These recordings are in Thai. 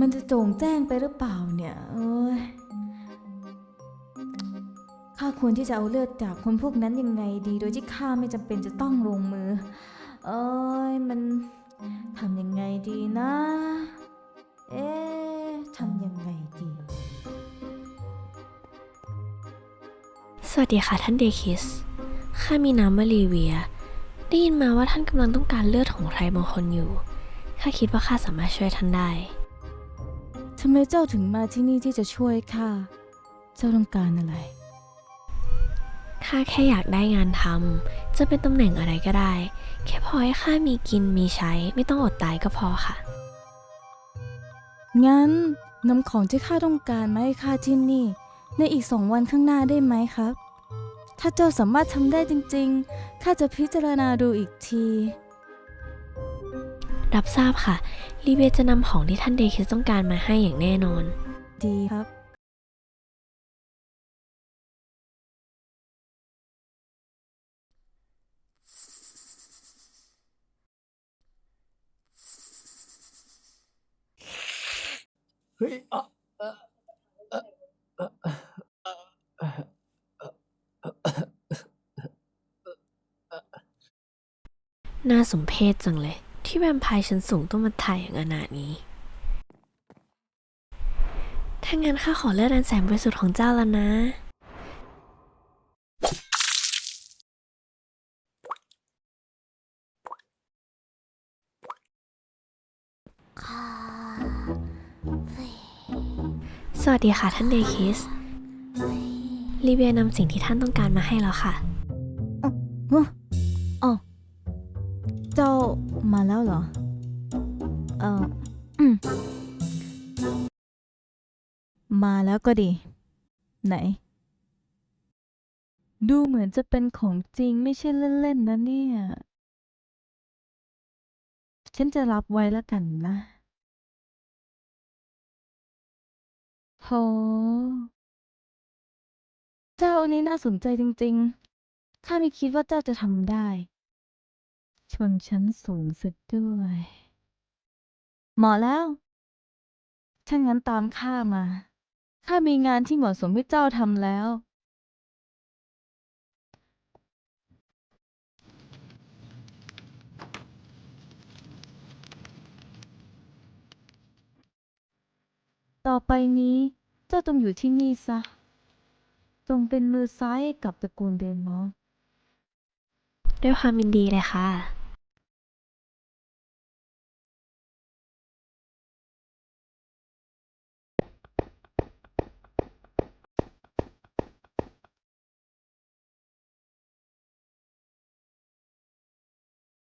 มันจะโจ่งแจ้งไปหรือเปล่าเนี่ย เอ้ย ข้าควรที่จะเอาเลือดจากคนพวกนั้นยังไงดี โดยที่ข้าไม่จำเป็นจะต้องลงมือ เอ้ย มันทำยังไงดีนะ เอ๊ะทำยังไงดี สวัสดีค่ะท่านเดคิส ข้ามีนามว่าลีเวีย ได้ยินมาว่าท่านกำลังต้องการเลือดของใครบางคนอยู่ ข้าคิดว่าข้าสามารถช่วยท่านได้ำไมเจ้าถึงมาที่นี่ที่จะช่วยข้า เจ้าต้องการอะไร ข้าแค่อยากได้งานทำ จะเป็นตำแหน่งอะไรก็ได้ แค่พอให้ข้ามีกินมีใช้ ไม่ต้องอดตายก็พอค่ะ งั้นนำของที่ข้าต้องการมาให้ข้าที่นี่ ในอีกสองวันข้างหน้าได้ไหมครับ ถ้าเจ้าสามารถทำได้จริงๆ ข้าจะพิจารณาดูอีกที รับทราบค่ะลีเวียจะนำของที่ท่านเดคิสต้องการมาให้อย่างแน่นอน ดีครับ เฮ้ยอะเอ่อเอ่อเอ่อเอ่อน่าสมเพชจังเลย ที่แวมไพร์ชั้นสูงต้องมาถ่ายอย่างอนาถนี้ ถ้างั้นข้าขอเลือดอันแสนบริสุทธิ์ของเจ้าแล้วนะ สวัสดีค่ะท่านเดคิสลีเวียนำสิ่งที่ท่านต้องการมาให้แล้วค่ะฮะอ๋อเจ้า มาแล้วเหรอ เอออืมาแล้วก็ดี ไหน ดูเหมือนจะเป็นของจริงไม่ใช่เล่นๆนะเนี่ย ฉันจะรับไว้แล้วกันนะโหเจ้าอันนี้น่าสนใจจริงๆ ข้าไม่คิดว่าเจ้าจะทำได้ ชนชั้นสูงสุดด้วย เหมาะแล้ว ถ้างั้นตามข้ามา ข้ามีงานที่เหมาะสมให้เจ้าทำแล้ว ต่อไปนี้เจ้าต้องอยู่ที่นี่ซะ จงเป็นมือซ้ายกับตระกูลเดนมอด้วยความยินดีเลยค่ะ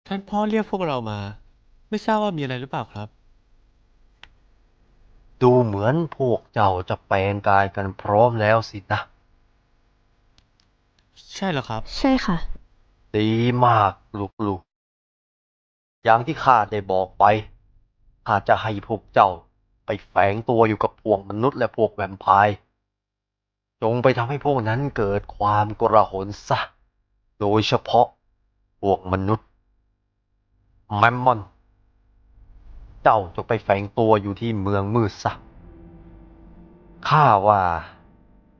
ท่านพ่อเรียกพวกเรามา ไม่ทราบว่ามีอะไรหรือเปล่าครับ ดูเหมือนพวกเจ้าจะแปลงกายกันพร้อมแล้วสินะ ใช่เหรอครับ ใช่ค่ะ ดีมากลูกๆ อย่างที่ข้าได้บอกไปข้าจะให้พวกเจ้าไปแฝงตัวอยู่กับพวกมนุษย์และพวกแวมไพร์ จงไปทำให้พวกนั้นเกิดความกระหนซะ โดยเฉพาะพวกมนุษย์ แมมมอน เจ้าจงไปแฝงตัวอยู่ที่เมืองมืดซะ ข้าว่า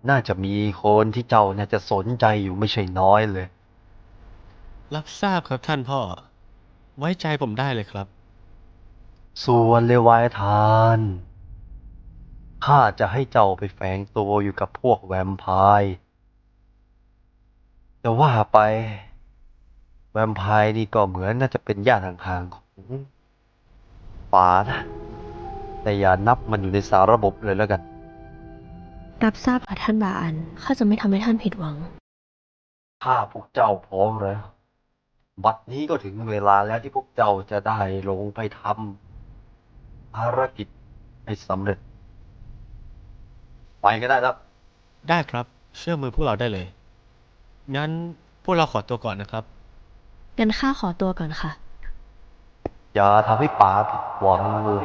น่าจะมีคนที่เจ้าน่าจะสนใจอยู่ไม่ใช่น้อยเลย รับทราบครับท่านพ่อ ไว้ใจผมได้เลยครับ ส่วนเลวายทาน ข้าจะให้เจ้าไปแฝงตัวอยู่กับพวกแวมไพร์ แต่ว่าไป แวมไพร์นี่ก็เหมือนน่าจะเป็นญาติห่างๆของป่านะ แต่อย่านับมันอยู่ในสารระบบเลยแล้วกัน รับทราบค่ะท่านบาอัน ข้าจะไม่ทำให้ท่านผิดหวังถ้าพวกเจ้าพร้อมแล้ว บัดนี้ก็ถึงเวลาแล้วที่พวกเจ้าจะได้ลงไปทำภารกิจให้สำเร็จ ไปก็ได้แล้ว ได้ครับ เชื่อมือพวกเราได้เลย งั้นพวกเราขอตัวก่อนนะครับ งั้นข้าขอตัวก่อนค่ะ อย่าทำให้ป๋าผิดหวังเลย